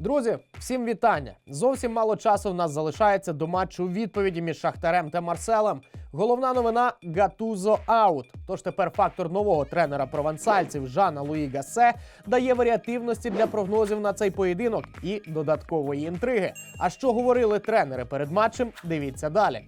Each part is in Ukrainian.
Друзі, всім вітання! Зовсім мало часу в нас залишається до матчу відповіді між Шахтарем та Марселем. Головна новина Гатузо аут. Тож тепер фактор нового тренера провансальців Жана Луї Гасе дає варіативності для прогнозів на цей поєдинок і додаткової інтриги. А що говорили тренери перед матчем? Дивіться далі.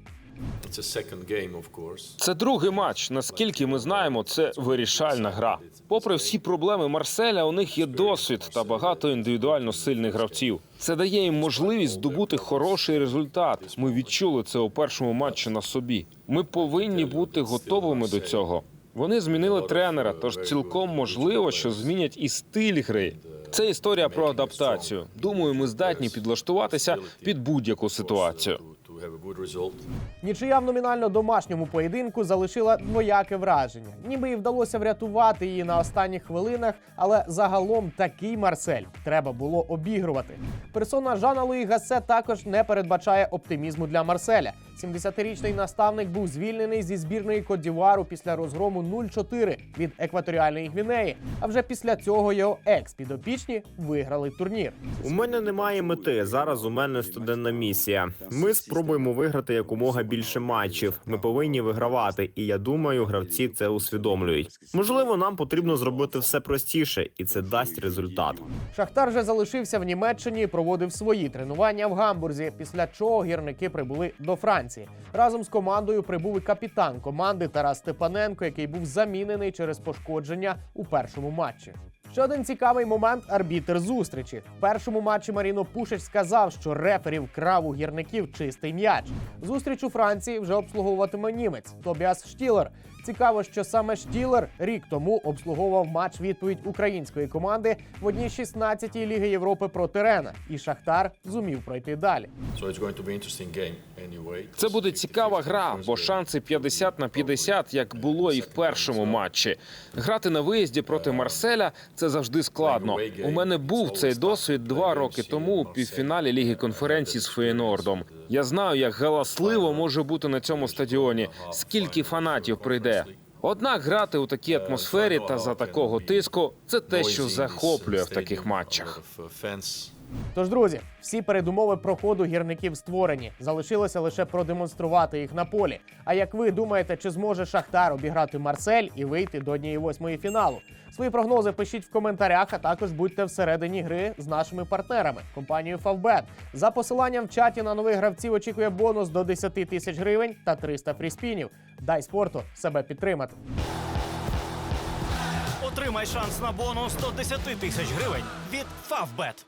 Це другий матч. Наскільки ми знаємо, це вирішальна гра. Попри всі проблеми Марселя, у них є досвід та багато індивідуально сильних гравців. Це дає їм можливість здобути хороший результат. Ми відчули це у першому матчі на собі. Ми повинні бути готовими до цього. Вони змінили тренера, тож цілком можливо, що змінять і стиль гри. Це історія про адаптацію. Думаю, ми здатні підлаштуватися під будь-яку ситуацію. Нічия в номінально домашньому поєдинку залишила двояке враження. Ніби і вдалося врятувати її на останніх хвилинах, але загалом такий Марсель треба було обігрувати. Персона Жана Луї Гасе також не передбачає оптимізму для Марселя. 70-річний наставник був звільнений зі збірної Кодівару після розгрому 0-4 від екваторіальної Гвінеї. А вже після цього його екс-підопічні виграли турнір. У мене немає мети. Зараз у мене студенна місія. Ми спробуємо виграти якомога більше матчів. Ми повинні вигравати, і я думаю, гравці це усвідомлюють. Можливо, нам потрібно зробити все простіше, і це дасть результат. Шахтар же залишився в Німеччині і проводив свої тренування в Гамбурзі, після чого гірники прибули до Франції. Разом з командою прибув і капітан команди Тарас Степаненко, який був замінений через пошкодження у першому матчі. Ще один цікавий момент арбітер зустрічі. В першому матчі Маріно Пушич сказав, що рефері вкрав у гірників чистий м'яч. Зустріч у Франції вже обслуговуватиме німець Тобіас Штілер. Цікаво, що саме Штілер рік тому обслуговував матч відповідь української команди в одній 16-й Ліги Європи проти Рена, і Шахтар зумів пройти далі. Це буде цікава гра, бо шанси 50 на 50, як було і в першому матчі. Грати на виїзді проти Марселя це завжди складно. У мене був цей досвід два роки тому у півфіналі Ліги конференції з Феєнордом. Я знаю, як галасливо може бути на цьому стадіоні, скільки фанатів прийде. Однак грати у такій атмосфері та за такого тиску це те, що захоплює в таких матчах. Тож, друзі, всі передумови проходу гірників створені. Залишилося лише продемонструвати їх на полі. А як ви думаєте, чи зможе Шахтар обіграти Марсель і вийти до однієї восьмої фіналу? Свої прогнози пишіть в коментарях, а також будьте всередині гри з нашими партнерами компанією Favbet. За посиланням в чаті на нових гравців очікує бонус до 10 тисяч гривень та 300 фріспінів. Дай спорту себе підтримати. Отримай шанс на бонус 110 тисяч гривень від Favbet.